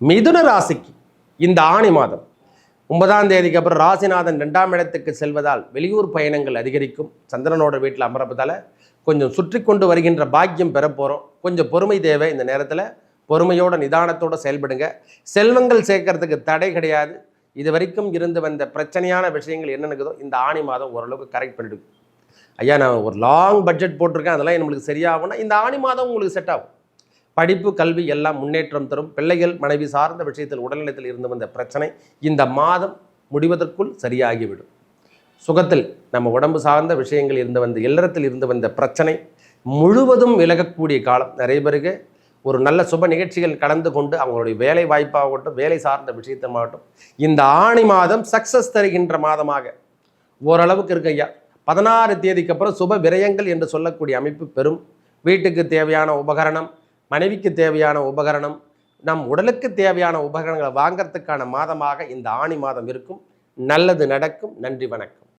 மிதுன ராசிக்கு இந்த ஆணி மாதம். ஒன்பதாம் தேதிக்கு அப்புறம் ராசிநாதன் ரெண்டாம் இடத்துக்கு செல்வதால் வெளியூர் பயணங்கள் அதிகரிக்கும். சந்திரனோட வீட்டில் அமரப்பதால் கொஞ்சம் சுற்றி கொண்டு வருகின்ற பாக்கியம் பெற போகிறோம் கொஞ்சம் பொறுமை தேவை இந்த நேரத்தில். பொறுமையோட நிதானத்தோடு செயல்படுங்க. செல்வங்கள் சேர்க்கறதுக்கு தடை கிடையாது. இது வரைக்கும் இருந்து வந்த பிரச்சனையான விஷயங்கள் என்னென்னக்குதோ இந்த ஆணி மாதம் ஓரளவுக்கு கரெக்ட் பண்ணிடுது ஐயா நான் ஒரு லாங் பட்ஜெட் போட்டிருக்கேன். அதெல்லாம் நம்மளுக்கு சரியாகும்னா இந்த ஆணி மாதம் உங்களுக்கு செட் ஆகும். படிப்பு கல்வி எல்லாம் முன்னேற்றம் தரும். பிள்ளைகள் மனைவி சார்ந்த விஷயத்தில் உடல்நலத்தில் இருந்து வந்த பிரச்சனை இந்த மாதம் முடிவதற்குள் சரியாகிவிடும். சுகத்தில் நம்ம உடம்பு சார்ந்த விஷயங்கள் இருந்து வந்த இல்லறத்தில் இருந்து வந்த பிரச்சனை முழுவதும் விலகக்கூடிய காலம். நிறைய பேருக்கு ஒரு நல்ல சுப நிகழ்ச்சிகள் கலந்து கொண்டு அவங்களுடைய வேலை வாய்ப்பாகட்டும் வேலை சார்ந்த விஷயத்தமாகட்டும் இந்த ஆணி மாதம் சக்சஸ் தருகின்ற மாதமாக ஓரளவுக்கு இருக்கு ஐயா. பதினாறு தேதிக்கு அப்புறம் சுப விரயங்கள் என்று சொல்லக்கூடிய அமைப்பு பெறும். வீட்டுக்கு தேவையான உபகரணம் மனைவிக்கு தேவையான உபகரணம் நம் உடலுக்கு தேவையான உபகரணங்களை வாங்கிறதுக்கான மாதமாக இந்த ஆணி மாதம் இருக்கும். நல்லது நடக்கும். நன்றி வணக்கம்.